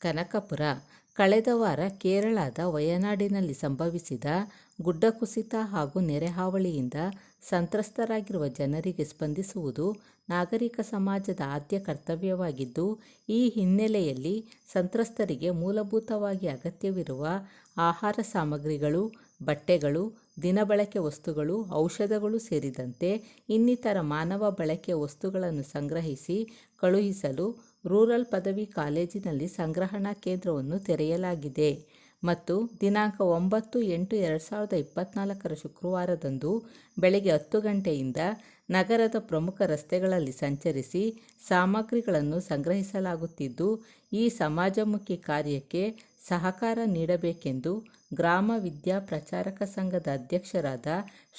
ಕನಕಪುರ. ಕಳೆದ ವಾರ ಕೇರಳದ ವಯನಾಡಿನಲ್ಲಿ ಸಂಭವಿಸಿದ ಗುಡ್ಡ ಕುಸಿತ ಹಾಗೂ ನೆರೆಹಾವಳಿಯಿಂದ ಸಂತ್ರಸ್ತರಾಗಿರುವ ಜನರಿಗೆ ಸ್ಪಂದಿಸುವುದು ನಾಗರಿಕ ಸಮಾಜದ ಆದ್ಯ ಕರ್ತವ್ಯವಾಗಿದ್ದು, ಈ ಹಿನ್ನೆಲೆಯಲ್ಲಿ ಸಂತ್ರಸ್ತರಿಗೆ ಮೂಲಭೂತವಾಗಿ ಅಗತ್ಯವಿರುವ ಆಹಾರ ಸಾಮಗ್ರಿಗಳು, ಬಟ್ಟೆಗಳು ದಿನಬಳಕೆ ವಸ್ತುಗಳು, ಔಷಧಗಳು ಸೇರಿದಂತೆ ಇನ್ನಿತರ ಮಾನವ ಬಳಕೆ ವಸ್ತುಗಳನ್ನು ಸಂಗ್ರಹಿಸಿ ಕಳುಹಿಸಲು ರೂರಲ್ ಪದವಿ ಕಾಲೇಜಿನಲ್ಲಿ ಸಂಗ್ರಹಣಾ ಕೇಂದ್ರವನ್ನು ತೆರೆಯಲಾಗಿದೆ ಮತ್ತು ದಿನಾಂಕ ಒಂಬತ್ತು ಎಂಟು ಎರಡು ಸಾವಿರದ ಇಪ್ಪತ್ತ್ನಾಲ್ಕರ ಶುಕ್ರವಾರದಂದು ಬೆಳಗ್ಗೆ ಹತ್ತು ಗಂಟೆಯಿಂದ ನಗರದ ಪ್ರಮುಖ ರಸ್ತೆಗಳಲ್ಲಿ ಸಂಚರಿಸಿ ಸಾಮಗ್ರಿಗಳನ್ನು ಸಂಗ್ರಹಿಸಲಾಗುತ್ತಿದ್ದು, ಈ ಸಮಾಜಮುಖಿ ಕಾರ್ಯಕ್ಕೆ ಸಹಕಾರ ನೀಡಬೇಕೆಂದು ಗ್ರಾಮ ವಿದ್ಯಾ ಪ್ರಚಾರಕ ಸಂಘದ ಅಧ್ಯಕ್ಷರಾದ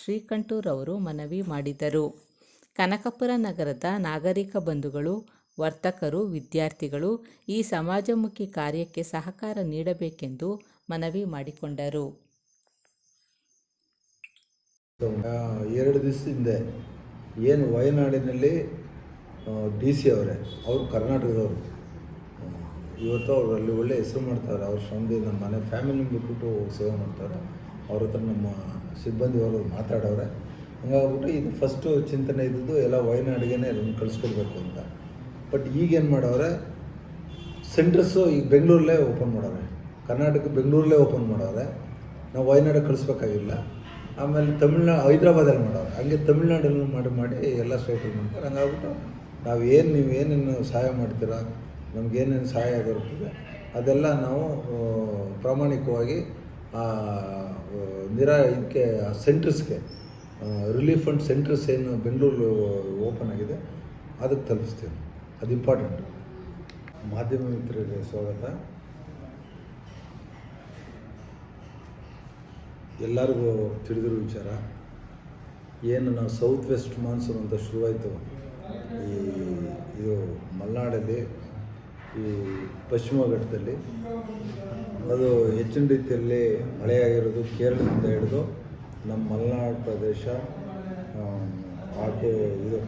ಶ್ರೀಕಂಠೂರವರು ಮನವಿ ಮಾಡಿದರು. ಕನಕಪುರ ನಗರದ ನಾಗರಿಕ ಬಂಧುಗಳು ವರ್ತಕರು, ವಿದ್ಯಾರ್ಥಿಗಳು ಈ ಸಮಾಜಮುಖಿ ಕಾರ್ಯಕ್ಕೆ ಸಹಕಾರ ನೀಡಬೇಕೆಂದು ಮನವಿ ಮಾಡಿಕೊಂಡರು. ಎರಡು ದಿವಸ ಹಿಂದೆ ಏನು ವಯನಾಡಿನಲ್ಲಿ ಡಿ ಸಿ ಅವರೇ, ಅವರು ಕರ್ನಾಟಕದವರು. ಇವತ್ತು ಅವರು ಅಲ್ಲಿ ಒಳ್ಳೆ ಹೆಸರು ಮಾಡ್ತಾರೆ, ಅವ್ರ ಶ್ರಮದಿಂದ ಮನೆ ಫ್ಯಾಮಿಲಿ ಬಿಟ್ಬಿಟ್ಟು ಸೇವೆ ಮಾಡ್ತಾರೆ. ಅವ್ರ ಹತ್ರ ನಮ್ಮ ಸಿಬ್ಬಂದಿಯವರು ಮಾತಾಡೋರೆ ಹಂಗಾಗ್ಬಿಟ್ಟು ಇದು ಫಸ್ಟು ಚಿಂತನೆ ಇದ್ದದ್ದು ಎಲ್ಲ ವಯನಾಡಿಗೆ ಅದನ್ನು ಕಳಿಸ್ಕೊಡ್ಬೇಕು ಅಂತ. ಬಟ್ ಈಗೇನು ಮಾಡವ್ರೆ ಸೆಂಟ್ರಸ್ಸು ಈಗ ಬೆಂಗಳೂರಲ್ಲೇ ಓಪನ್ ಮಾಡವ್ರೆ ಕರ್ನಾಟಕ ಬೆಂಗಳೂರಲ್ಲೇ ಓಪನ್ ಮಾಡವ್ರೆ ನಾವು ವಯನಾಡಿಗೆ ಕಳಿಸ್ಬೇಕಾಗಿಲ್ಲ. ಆಮೇಲೆ ತಮಿಳ್ನಾಡು ಹೈದ್ರಾಬಾದಲ್ಲಿ ಮಾಡೋರು. ಹಂಗೆ ತಮಿಳ್ನಾಡಲ್ಲಿ ಮಾಡಿ ಮಾಡಿ ಎಲ್ಲ ಸ್ಟೇಟಲ್ಲಿ ಮಾಡ್ತಾರೆ. ಹಂಗಾಗ್ಬಿಟ್ಟು ನಾವು ಏನು ನೀವು ಏನೇನು ಸಹಾಯ ಮಾಡ್ತೀರಾ? ನಮಗೇನೇನು ಸಹಾಯ ಆಗಿರ್ತದೆ? ಅದೆಲ್ಲ ನಾವು ಪ್ರಾಮಾಣಿಕವಾಗಿ ಆ, ನಿರಾ ಇದಕ್ಕೆ ಸೆಂಟ್ರಸ್ಗೆ ರಿಲೀಫ್ ಫಂಡ್ ಸೆಂಟರ್ಸ್ ಏನು ಬೆಂಗಳೂರು ಓಪನ್ ಆಗಿದೆ. ಅದಕ್ಕೆ ತಲುಪಿಸ್ತೀವಿ. ಅದು ಇಂಪಾರ್ಟೆಂಟ್. ಮಾಧ್ಯಮ ಮಿತ್ರರಿಗೆ ಸ್ವಾಗತ. ಎಲ್ಲರಿಗೂ ತಿಳಿದಿರೋ ವಿಚಾರ, ಏನು ನಾವು ಸೌತ್ ವೆಸ್ಟ್ ಮಾನ್ಸೂನ್ ಅಂತ ಶುರುವಾಯಿತು. ಈ, ಇದು ಮಲೆನಾಡಲ್ಲಿ, ಈ ಪಶ್ಚಿಮ ಘಟ್ಟದಲ್ಲಿ. ಅದು ಹೆಚ್ಚಿನ ರೀತಿಯಲ್ಲಿ ಮಳೆಯಾಗಿರೋದು ಕೇರಳದಿಂದ ಹಿಡಿದು ನಮ್ಮ ಮಲೆನಾಡು ಪ್ರದೇಶ ಹಾಗೂ ಇದು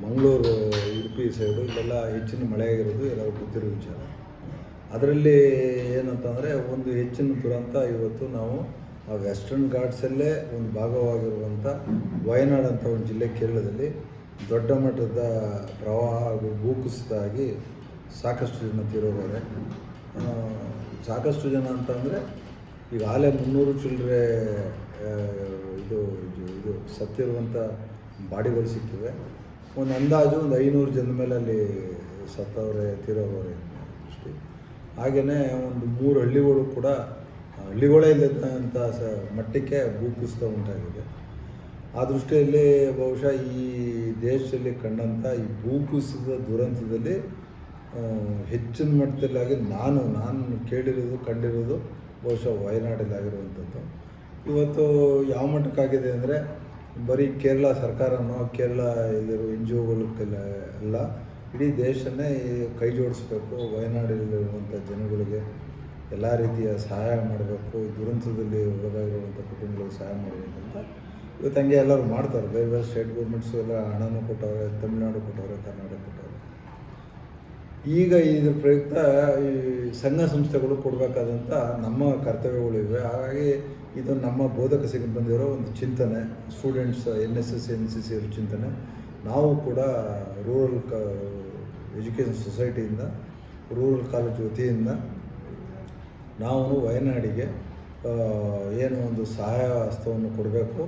ಮಂಗಳೂರು, ಉಡುಪಿ ಸೈಡು ಇಲ್ಲೆಲ್ಲ ಹೆಚ್ಚಿನ ಮಳೆ ಆಗಿರೋದು ಎಲ್ಲರೂ ಗೊತ್ತಿರೋ ವಿಚಾರ. ಅದರಲ್ಲಿ ಏನಂತಂದರೆ ಒಂದು ಹೆಚ್ಚಿನ ದುರಂತ ಇವತ್ತು ನಾವು ಆ ವೆಸ್ಟರ್ನ್ ಘಾಟ್ಸಲ್ಲೇ ಒಂದು ಭಾಗವಾಗಿರುವಂಥ ವಯನಾಡ್ ಅಂತ ಒಂದು ಜಿಲ್ಲೆ ಕೇರಳದಲ್ಲಿ ದೊಡ್ಡ ಮಟ್ಟದ ಪ್ರವಾಹ ಹಾಗೂ ಭೂಕುಸಿತ ಆಗಿ ಸಾಕಷ್ಟು ಜನ ತೀರೋಗಾರೆ ಸಾಕಷ್ಟು ಜನ ಅಂತಂದರೆ ಈಗ ಆಲೆ ಮುನ್ನೂರು ಚಿಲ್ಲರೆ ಇದು- ಇದು ಸತ್ತಿರುವಂಥ ಬಾಡಿಗಳು ಸಿಕ್ಕಿವೆ. ಒಂದು ಅಂದಾಜು ಒಂದು ಐನೂರು ಜನದ ಮೇಲೆ ಅಲ್ಲಿ ಸತ್ತವರೆ, ತೀರೋವ್ರೆ ಅಷ್ಟೇ. ಹಾಗೆಯೇ ಒಂದು ಮೂರು ಹಳ್ಳಿಗಳು ಕೂಡ, ಹಳ್ಳಿಗಳೇ ಇಲ್ಲದಂಥ ಸ ಮಟ್ಟಕ್ಕೆ ಭೂಕುಸಿತ ಉಂಟಾಗಿದೆ. ಆ ದೃಷ್ಟಿಯಲ್ಲಿ ಬಹುಶಃ ಈ ದೇಶದಲ್ಲಿ ಕಂಡಂಥ ಈ ಭೂಕುಸಿತದ ದುರಂತದಲ್ಲಿ ಹೆಚ್ಚಿನ ಮಟ್ಟದಲ್ಲಾಗಿ ನಾನು ನಾನು ಕೇಳಿರೋದು, ಕಂಡಿರೋದು ಬಹುಶಃ ವಯನಾಡಲ್ಲಿ ಆಗಿರುವಂಥದ್ದು. ಇವತ್ತು ಯಾವ ಮಟ್ಟಕ್ಕಾಗಿದೆ ಅಂದರೆ ಬರೀ ಕೇರಳ ಸರ್ಕಾರನೋ, ಕೇರಳ ಇಲ್ಲಿರೋ ಎನ್ ಜಿ ಒಗಳಿಗೆಲ್ಲ ಎಲ್ಲ ಇಡೀ ದೇಶನೇ ಕೈ ಜೋಡಿಸ್ಬೇಕು ವಯನಾಡಲ್ಲಿರುವಂಥ ಜನಗಳಿಗೆ ಎಲ್ಲ ರೀತಿಯ ಸಹಾಯ ಮಾಡಬೇಕು, ದುರಂತದಲ್ಲಿ ಒಳಗಾಗಿರುವಂಥ ಕುಟುಂಬಗಳಿಗೆ ಸಹಾಯ ಮಾಡಬೇಕು ಅಂತ. ಇವತ್ತು ಹಂಗೆ ಎಲ್ಲರೂ ಮಾಡ್ತಾರೆ. ಬೇರೆ ಬೇರೆ ಸ್ಟೇಟ್ ಗೌರ್ಮೆಂಟ್ಸು ಎಲ್ಲ ಹಣನೂ ಕೊಟ್ಟವ್ರೆ, ತಮಿಳ್ನಾಡು ಕೊಟ್ಟವ್ರೆ, ಕರ್ನಾಟಕ ಕೊಟ್ಟವ್ರೆ. ಈಗ ಇದ್ರ ಪ್ರಯುಕ್ತ ಈ ಸಂಘ ಸಂಸ್ಥೆಗಳು ಕೊಡಬೇಕಾದಂಥ ನಮ್ಮ ಕರ್ತವ್ಯಗಳಿವೆ ಹಾಗಾಗಿ ಇದು ನಮ್ಮ ಬೋಧಕ ಸಿಬ್ಬಂದಿಯವರ ಒಂದು ಚಿಂತನೆ students N S S N C C ಅವ್ರ ಚಿಂತನೆ. ನಾವು ಕೂಡ ರೂರಲ್ ಕ ಎಜುಕೇಷನ್ ಸೊಸೈಟಿಯಿಂದ ರೂರಲ್ ಕಾಲೇಜ್ ವತಿಯಿಂದ ನಾವು ವಯನಾಡಿಗೆ ಏನು ಒಂದು ಸಹಾಯ ಹಸ್ತವನ್ನು ಕೊಡಬೇಕು.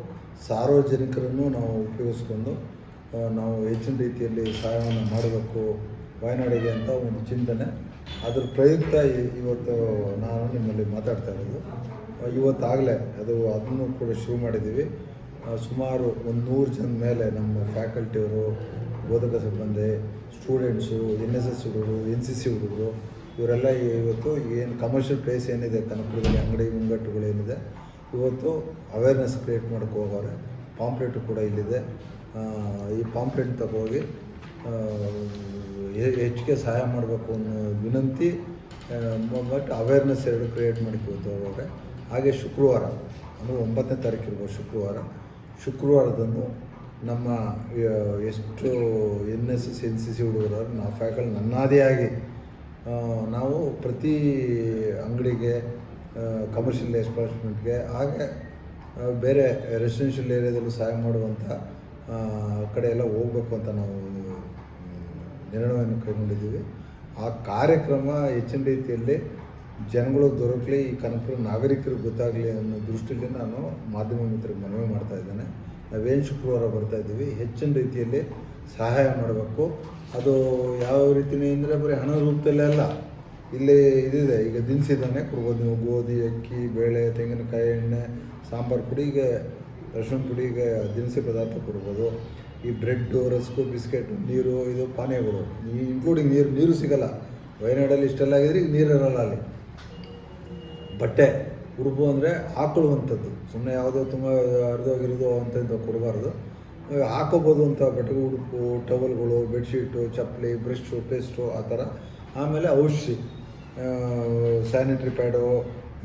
ಸಾರ್ವಜನಿಕರನ್ನು ನಾವು ಉಪಯೋಗಿಸ್ಕೊಂಡು ನಾವು ಹೆಚ್ಚಿನ ರೀತಿಯಲ್ಲಿ ಸಹಾಯವನ್ನು ಮಾಡಬೇಕು. ವಯನಾಡಿಗೆ ಅಂತ ಒಂದು ಚಿಂತನೆ. ಅದ್ರ ಪ್ರಯುಕ್ತ ಇವತ್ತು ನಾನು ನಿಮ್ಮಲ್ಲಿ ಮಾತಾಡ್ತಾ ಇರೋದು. ಇವತ್ತಾಗಲೇ ಅದು ಅದನ್ನು ಕೂಡ ಶುರು ಮಾಡಿದ್ದೀವಿ. ಸುಮಾರು ಒಂದು ನೂರು ಜನ ಮೇಲೆ ನಮ್ಮ ಫ್ಯಾಕಲ್ಟಿಯವರು ಬೋಧಕ ಸಿಬ್ಬಂದಿ ಸ್ಟೂಡೆಂಟ್ಸು ಎನ್ ಎಸ್ ಎಸ್ ಹುಡುಗರು ಎನ್ ಸಿ ಸಿ ಹುಡುಗರು, ಇವರೆಲ್ಲ ಇವತ್ತು ಏನು ಕಮರ್ಷಿಯಲ್ ಪ್ಲೇಸ್ ಏನಿದೆ, ಕನಕಪುರದಲ್ಲಿ ಅಂಗಡಿ ಮುಂಗಟ್ಟುಗಳೇನಿದೆ ಇವತ್ತು ಅವೇರ್ನೆಸ್ ಕ್ರಿಯೇಟ್ ಮಾಡೋಕೆ ಹೋಗೋರೆ ಪಾಂಪ್ಲೆಟ್ ಕೂಡ ಇಲ್ಲಿದೆ. ಈ ಪಾಂಪ್ಲೆಟ್ ತಗೋಗಿ ಹೆಚ್ಚಿಗೆ ಸಹಾಯ ಮಾಡಬೇಕು ಅನ್ನೋ ವಿನಂತಿ ಬಟ್ ಅವೇರ್ನೆಸ್ ಎರಡು ಕ್ರಿಯೇಟ್ ಮಾಡಕ್ಕೆ ಅವಾಗ. ಹಾಗೆ ಶುಕ್ರವಾರ, ಅಂದರೆ ಒಂಬತ್ತನೇ ತಾರೀಕು ಇರ್ಬೋದು ಶುಕ್ರವಾರ. ಶುಕ್ರವಾರದಂದು ನಮ್ಮ ಎಷ್ಟು N S S N C C ಹುಡುಗರು ನಾವು ಫ್ಯಾಕಲ್ ನನ್ನಾದಿಯಾಗಿ ಆಗಿ ನಾವು ಪ್ರತಿ ಅಂಗಡಿಗೆ ಕಮರ್ಷಿಯಲ್ ಎಸ್ಟಾಬ್ಲಿಷ್ಮೆಂಟ್ಗೆ ಹಾಗೆ ಬೇರೆ ರೆಸಿಡೆನ್ಷಿಯಲ್ ಏರಿಯಾದಲ್ಲೂ ಸಹಾಯ ಮಾಡುವಂಥ ಕಡೆ ಎಲ್ಲ ಹೋಗಬೇಕು ಅಂತ ನಾವು ನಿರ್ಣಯವನ್ನು ಕೈಗೊಂಡಿದ್ದೀವಿ. ಆ ಕಾರ್ಯಕ್ರಮ ಹೆಚ್ಚಿನ ರೀತಿಯಲ್ಲಿ ಜನಗಳು ದೊರಕಲಿ, ಈ ಕನಕಪುರ ನಾಗರಿಕರಿಗೆ ಗೊತ್ತಾಗಲಿ ಅನ್ನೋ ದೃಷ್ಟಿಯಲ್ಲಿ ನಾನು ಮಾಧ್ಯಮ ಮಿತ್ರರಿಗೆ ಮನವಿ ಮಾಡ್ತಾ ಇದ್ದೇನೆ. ನಾವೇನು ಶುಕ್ರವಾರ ಬರ್ತಾ ಇದ್ದೀವಿ ಹೆಚ್ಚಿನ ರೀತಿಯಲ್ಲಿ ಸಹಾಯ ಮಾಡಬೇಕು. ಅದು ಯಾವ ರೀತಿನೇ ಅಂದರೆ ಬರೀ ಹಣ ರೂಪದಲ್ಲೇ ಅಲ್ಲ, ಇಲ್ಲಿ ಇದಿದೆ. ಈಗ ದಿನಸಿದಾನೆ ಕೊಡ್ಬೋದು ನೀವು ಗೋಧಿ, ಅಕ್ಕಿ, ಬೇಳೆ, ತೆಂಗಿನಕಾಯಿ, ಎಣ್ಣೆ, ಸಾಂಬಾರು ಪುಡಿಗೆ ರಸಣ ಪುಡಿಗೆ ದಿನಸಿ ಪದಾರ್ಥ ಕೊಡ್ಬೋದು. ಈ ಬ್ರೆಡ್ಡು, ರಸ್ಕು, ಬಿಸ್ಕೆಟು, ನೀರು, ಇದು ಪಾನೀಯಗಳು. ಈ ಇನ್ಕ್ಲೂಡಿಂಗ್ ನೀರು ನೀರು ಸಿಗಲ್ಲ. ವಯನಾಡಲ್ಲಿ ಇಷ್ಟೆಲ್ಲ ಆಗಿದ್ರೆ ಈಗ ನೀರು ಅಲ್ಲಿ. ಬಟ್ಟೆ, ಉಡುಪು ಅಂದರೆ ಹಾಕೊಳ್ಳುವಂಥದ್ದು. ಸುಮ್ಮನೆ ಯಾವುದೋ ತುಂಬ ಹರಿದೋಗಿರೋದು ಅಂಥದ್ದು ಕೊಡಬಾರ್ದು. ಹಾಕೋಬೋದು ಅಂತ ಬಟ್ಟೆ ಉಡುಪು, ಟವಲ್ಗಳು, ಬೆಡ್ಶೀಟು, ಚಪ್ಪಲಿ ಬ್ರಷ್ಟು ಪೇಸ್ಟು, ಆ ಥರ. ಆಮೇಲೆ ಔಷಧಿ ಸ್ಯಾನಿಟ್ರಿ ಪ್ಯಾಡು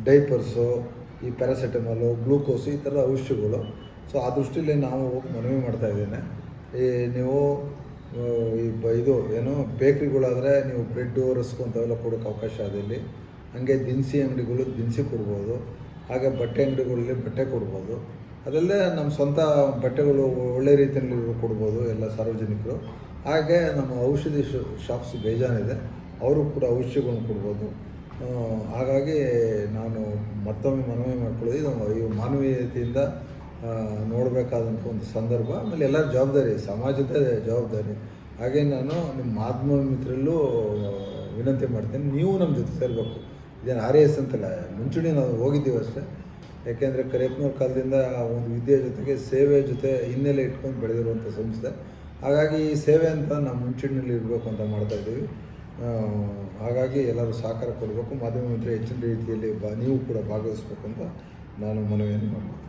ಡೈಪರ್ಸು ಈ ಪ್ಯಾರಾಸೆಟಮಾಲು ಗ್ಲೂಕೋಸ್ ಈ ಥರದ ಔಷಧಿಗಳು. ಸೊ ಆ ದೃಷ್ಟಿಯಲ್ಲಿ ನಾವು ಮನವಿ ಮಾಡ್ತಾ ಇದ್ದೇನೆ. ಈ ನೀವು ಈ ಇದು ಏನು, ಬೇಕ್ರಿಗಳಾದರೆ ನೀವು ಬ್ರೆಡ್ಡು ರಸ್ಕು ಅಂಥವೆಲ್ಲ ಕೊಡೋಕ್ಕೆ ಅವಕಾಶ ಇದೆ ಇಲ್ಲಿ. ಹಾಗೆ ದಿನಸಿ ಅಂಗಡಿಗಳು ದಿನಸಿ ಕೊಡ್ಬೋದು. ಹಾಗೆ ಬಟ್ಟೆ ಅಂಗಡಿಗಳಲ್ಲಿ ಬಟ್ಟೆ ಕೊಡ್ಬೋದು. ಅದಲ್ಲದೆ ನಮ್ಮ ಸ್ವಂತ ಬಟ್ಟೆಗಳು ಒಳ್ಳೆ ರೀತಿಯಲ್ಲಿ ಕೊಡ್ಬೋದು ಎಲ್ಲ ಸಾರ್ವಜನಿಕರು. ಹಾಗೆ ನಮ್ಮ ಔಷಧಿ ಶಾಪ್ಸ್ ಬೇಜಾನಿದೆ ಅವರು ಕೂಡ ಔಷಧಿಗಳನ್ನ ಕೊಡ್ಬೋದು. ಹಾಗಾಗಿ ನಾನು ಮತ್ತೊಮ್ಮೆ ಮನವಿ ಮಾಡ್ಕೊಳ್ಳೋದು ಇದು ಈ ಮಾನವೀಯತೆಯಿಂದ ನೋಡಬೇಕಾದಂಥ ಒಂದು ಸಂದರ್ಭ. ಆಮೇಲೆ ಎಲ್ಲರ ಜವಾಬ್ದಾರಿ, ಸಮಾಜದ ಜವಾಬ್ದಾರಿ. ಹಾಗೆ ನಾನು ನಿಮ್ಮ ಮಾಧ್ಯಮ ಮಿತ್ರರಲ್ಲೂ ವಿನಂತಿ ಮಾಡ್ತೀನಿ. ನೀವು ನಮ್ಮ ಜೊತೆ ಸೇರಬೇಕು. ಇದೇನು ಆರ್ ಎಸ್ ಅಂತಲ್ಲ, ಮುಂಚೂಣಿ ನಾವು ಹೋಗಿದ್ದೀವಿ ಅಷ್ಟೇ. ಯಾಕೆಂದರೆ ಕರಿಯಪ್ಪನವ್ರ ಕಾಲದಿಂದ ಒಂದು ವಿದ್ಯೆ ಜೊತೆಗೆ ಸೇವೆ ಜೊತೆ ಹಿನ್ನೆಲೆ ಇಟ್ಕೊಂಡು ಬೆಳೆದಿರುವಂಥ ಸಂಸ್ಥೆ. ಹಾಗಾಗಿ ಈ ಸೇವೆ ಅಂತ ನಾವು ಮುಂಚೂಣಿಯಲ್ಲಿ ಇರಬೇಕು ಅಂತ ಮಾಡ್ತಾ ಇದ್ದೀವಿ. ಹಾಗಾಗಿ ಎಲ್ಲರೂ ಸಹಕಾರ ಕೊಡಬೇಕು. ಮಾಧ್ಯಮ ಮಿತ್ರ ಹೆಚ್ಚಿನ ರೀತಿಯಲ್ಲಿ ಬಾ, ನೀವು ಕೂಡ ಭಾಗವಹಿಸ್ಬೇಕು ಅಂತ ನಾನು ಮನವಿಯನ್ನು ಮಾಡ್ತೀನಿ